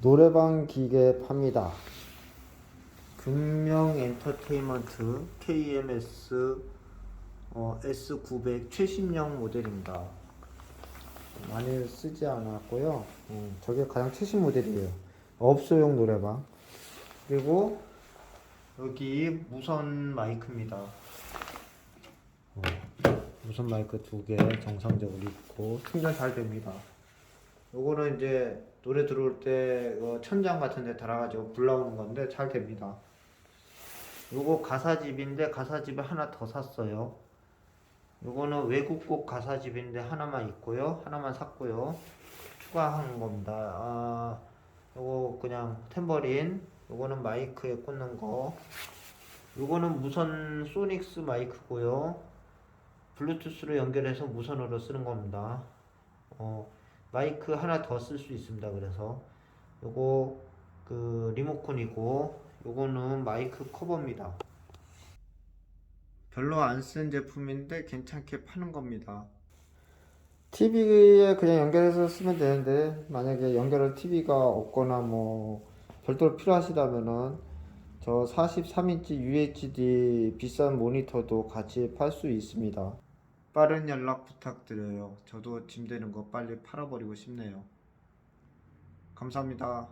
노래방 기계 팝니다. 금명 엔터테인먼트 KMS 어, S900 최신형 모델입니다. 많이 쓰지 않았고요. 음, 저게 가장 최신 모델이에요. 업소용 노래방. 그리고 여기 무선 마이크입니다. 어, 무선 마이크 두 개 정상적으로 있고 충전 잘 됩니다. 요거는 이제 노래 들어올 때 어, 천장 같은 데 달아가지고 불 나오는 건데 잘 됩니다. 요거 가사집인데 가사집에 하나 더 샀어요. 요거는 외국곡 가사집인데 하나만 있고요. 하나만 샀고요. 추가한 겁니다. 아, 요거 그냥 탬버린. 요거는 마이크에 꽂는 거. 요거는 무선 소닉스 마이크고요. 블루투스로 연결해서 무선으로 쓰는 겁니다. 어, 마이크 하나 더 쓸 수 있습니다. 그래서 요거 그 리모컨이고 요거는 마이크 커버입니다. 별로 안 쓴 제품인데 괜찮게 파는 겁니다. TV에 그냥 연결해서 쓰면 되는데 만약에 연결할 TV가 없거나 뭐 별도로 필요하시다면은 저 43인치 UHD 비싼 모니터도 같이 팔 수 있습니다. 빠른 연락 부탁드려요. 저도 짐 되는 거 빨리 팔아버리고 싶네요. 감사합니다.